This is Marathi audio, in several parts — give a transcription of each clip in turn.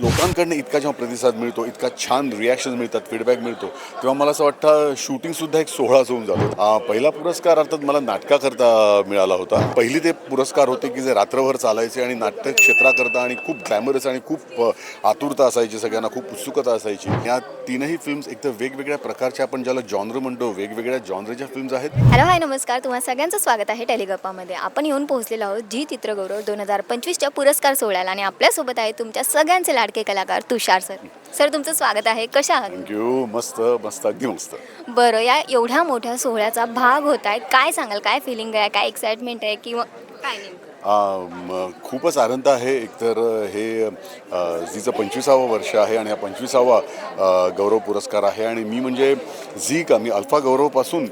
लोकांकडनं इतका जेव्हा प्रतिसाद मिळतो इतका छान रिॲक्शन मिळतात फीडबॅक मिळतो तेव्हा मला असं वाटतं शूटिंगसुद्धा एक सोहळाच होऊन जातो. पहिला पुरस्कार अर्थात मला नाटकाकरता मिळाला होता. पहिली ते पुरस्कार होते की जे रात्रभर चालायचे आणि नाट्य क्षेत्राकरता आणि खूप ग्लॅमरस आणि खूप आतुरता असायची सगळ्यांना खूप उत्सुकता असायची. या तीनही फिल्म्स एक तर वेगवेगळ्या प्रकारच्या आपण ज्याला जॉनर म्हणतो वेगवेगळ्या जॉनरच्या फिल्म्स आहेत. हॅलो हाय नमस्कार. तुम्हाला सगळ्यांचं स्वागत आहे टेलिगप्पामध्ये. आपण येऊन पोहोचलेलो आहोत जी चित्रगौरव दोन हजार पंचवीसच्या पुरस्कार सोहळ्याला आणि आपल्यासोबत आहे तुमच्या सगळ्यांचे लाडके कलाकार तुषार सर. सर तुमचं स्वागत आहे. कशा आहात? थँक्यू मस्त मस्त. अगदी मस्त. बरं या एवढ्या मोठ्या सोहळ्याचा भाग होत आहे काय सांगाल? काय फिलिंग आहे? काय एक्साइटमेंट आहे? किंवा काय नेमकं? खूपच आनंद आहे. एकतर हे अ, झीचं पंचवीसावं वर्ष आहे आणि हा पंचवीसावा अ, गौरव पुरस्कार आहे. आणि मी म्हणजे झी का? मी अल्फा गौरवपासून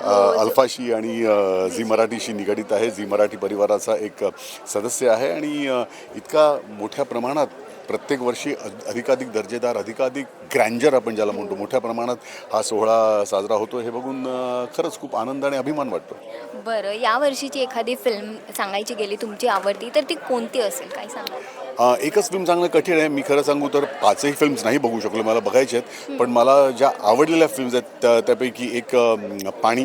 अ, अल्फाशी आणि अ, झी मराठीशी निगडीत आहे. झी मराठी परिवाराचा एक सदस्य आहे. आणि अ, इतका मोठ्या प्रमाणात प्रत्येक वर्षी अध- अधिकाधिक दर्जेदार अधिकाधिक ग्रँजर आपण ज्याला म्हणतो मोठ्या प्रमाणात हा सोहळा साजरा होतो हे बघून खरंच खूप आनंद आणि अभिमान वाटतो. बरं या वर्षीची एखादी फिल्म सांगायची गेली तुमची आवडती तर ती कोणती असेल? काय सांगाल? अ, एकच फिल्म सांगणं कठीण आहे. मी खरं सांगू तर पाचही फिल्म्स नाही बघू शकलो मला बघायचे आहेत. पण मला ज्या आवडलेल्या फिल्म्स आहेत त्या त्यापैकी एक पाणी.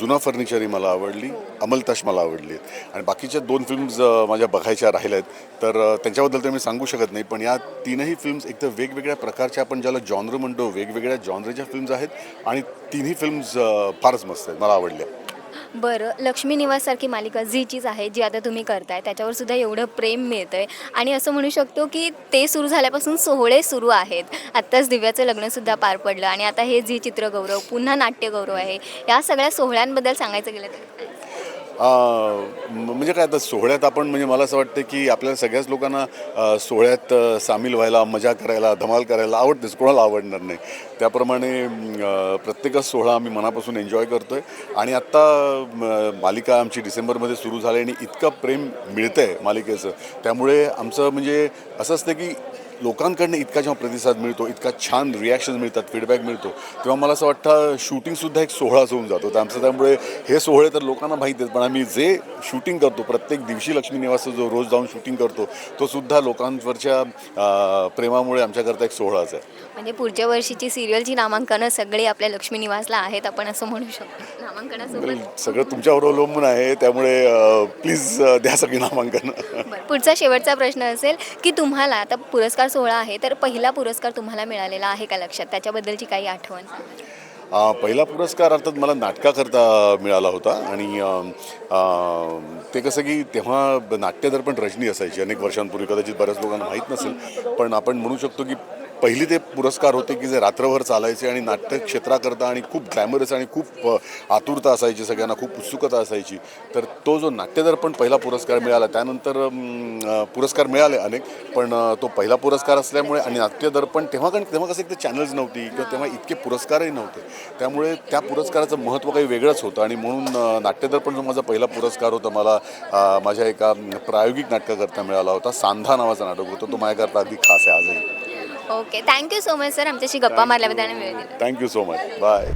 जुना फर्निचर ही मला आवडली अमलताश मला आवडली. आणि बाकीच्या दोन फिल्म्स माझ्या बघायच्या राहिल्या आहेत तर त्यांच्याबद्दल तर मी सांगू शकत नाही पण या तीनही फिल्म्स एक तर वेगवेगळ्या प्रकारच्या आपण ज्याला जॉनर म्हणतो वेगवेगळ्या जॉनरच्या फिल्म्स आहेत आणि तिन्ही फिल्म्स फारच मस्त आहेत मला आवडल्या. बरं लक्ष्मी निवाससारखी मालिका झीचीच आहे जी आता तुम्ही करताय. त्याच्यावर सुद्धा एवढं प्रेम मिळतंय. आणि असं म्हणू शकतो की ते सुरू झाल्यापासून सोहळे सुरू आहेत. आत्ताच दिव्याचं लग्नसुद्धा पार पडलं. आणि आता हे झी चित्रगौरव पुन्हा नाट्यगौरव आहे. या सगळ्या सोहळ्यांबद्दल सांगायचं गेलं तर? म्हणजे काय आता सोहळ्यात आपण म्हणजे मला असं वाटतं की आपल्याला सगळ्याच लोकांना सोहळ्यात सामील व्हायला मजा करायला धमाल करायला आवडतेच कोणाला आवडणार नाही. त्याप्रमाणे प्रत्येकच सोहळा आम्ही मनापासून एन्जॉय करतो आहे आणि आत्ता म, मालिका आमची डिसेंबरमध्ये सुरू झाली आणि इतकं प्रेम मिळतं आहे मालिकेचं. त्यामुळे आमचं म्हणजे असं असतं की लोकांकडनं इतका जेव्हा प्रतिसाद मिळतो इतका छान रिॲक्शन मिळतात फीडबॅक मिळतो तेव्हा मला असं वाटतं शूटिंगसुद्धा एक सोहळाच होऊन जातो. तर आमचं त्यामुळे हे सोहळे तर लोकांना माहीत आहेत पण आम्ही जे शूटिंग करतो प्रत्येक दिवशी लक्ष्मी निवासचं जो रोज जाऊन शूटिंग करतो तो सुद्धा लोकांवरच्या प्रेमामुळे आमच्याकरता एक सोहळाच आहे. म्हणजे पुढच्या वर्षीची सिरियलची नामांकनं सगळी आपल्या लक्ष्मी निवासला आहेत आपण असं म्हणू शकतो. नामांकनासोबत सगळं तुमच्यावर अवलंबून आहे त्यामुळे प्लीज द्या सगळी नामांकन. पुढचा शेवटचा प्रश्न असेल की तुम्हाला आता पुरस्कार सोहळा आहे तर पहिला पुरस्कार तुम्हाला मिळालेला आहे का लक्षात? त्याच्याबद्दलची काही आठवण पहिला पुरस्कार अर्थात मला नाटकाकरता मिळाला होता आणि ते कसं की तेव्हा नाट्यदर्पण रजनी असायची. अनेक वर्षांपूर्वी कदाचित बऱ्याच लोकांना माहीत नसेल पण आपण म्हणू शकतो की पहिली ते पुरस्कार होते की जे रात्रभर चालायचे आणि नाट्य क्षेत्राकरता आणि खूप ग्लॅमरस आणि खूप आतुरता असायची सगळ्यांना खूप उत्सुकता असायची. तर तो जो नाट्यदर्पण पहिला पुरस्कार मिळाला त्यानंतर पुरस्कार मिळाले अनेक पण तो पहिला पुरस्कार असल्यामुळे आणि नाट्यदर्पण तेव्हा कारण तेव्हा कसं एक चॅनल्स नव्हती किंवा तेव्हा इतके पुरस्कारही नव्हते. त्यामुळे त्या पुरस्काराचं महत्त्व काही वेगळंच होतं आणि म्हणून नाट्यदर्पण जो माझा पहिला पुरस्कार होता मला माझ्या एका प्रायोगिक नाटकाकरता मिळाला होता सांधा नावाचं नाटक होतं तो माझ्याकरता अगदी खास आहे आजही. Okay thank you so much sir आमच्याशी गप्पा मारल्याबद्दल आणि वेळ दिला. Thank you so much bye